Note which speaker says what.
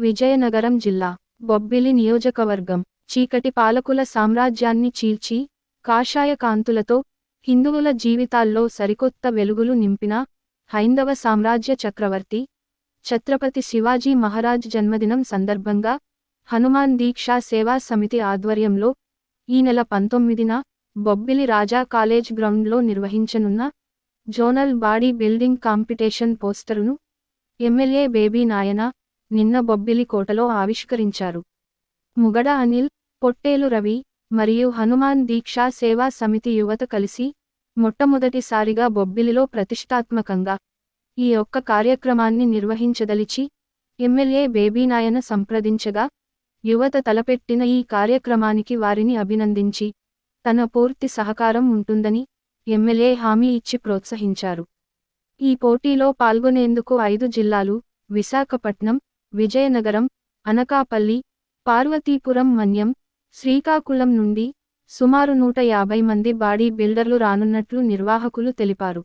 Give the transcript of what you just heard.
Speaker 1: విజయనగరం జిల్లా బొబ్బిలి నియోజకవర్గం. చీకటి పాలకుల సామ్రాజ్యాన్ని చీల్చి కాషాయ కాంతులతో హిందువుల జీవితాల్లో సరికొత్త వెలుగులు నింపిన హైందవ సామ్రాజ్య చక్రవర్తి ఛత్రపతి శివాజీ మహారాజ్ జన్మదినం సందర్భంగా హనుమాన్ దీక్షా సేవా సమితి ఆధ్వర్యంలో ఈ నెల పంతొమ్మిదిన బొబ్బిలి రాజా కాలేజ్ గ్రౌండ్లో నిర్వహించనున్న జోనల్ బాడీ బిల్డింగ్ కాంపిటీషన్ పోస్టరును ఎమ్మెల్యే బేబీ నాయన నిన్న బొబ్బిలి కోటలో ఆవిష్కరించారు. ముగడ అనిల్ పొట్టేలు రవి మరియు హనుమాన్ దీక్షా సేవా సమితి యువత కలిసి మొట్టమొదటిసారిగా బొబ్బిలిలో ప్రతిష్టాత్మకంగా ఈ ఒక్క కార్యక్రమాన్ని నిర్వహించదలిచి ఎమ్మెల్యే బేబీనాయన సంప్రదించగా యువత తలపెట్టిన ఈ కార్యక్రమానికి వారిని అభినందించి తన పూర్తి సహకారం ఉంటుందని ఎమ్మెల్యే హామీ ఇచ్చి ప్రోత్సహించారు. ఈ పోటీలో పాల్గొనేందుకు ఐదు జిల్లాలు విశాఖపట్నం విజయనగరం అనకాపల్లి పార్వతీపురం మన్యం శ్రీకాకుళం నుండి సుమారు నూట యాభై మంది బాడీ బిల్డర్లు రానున్నట్లు నిర్వాహకులు తెలిపారు.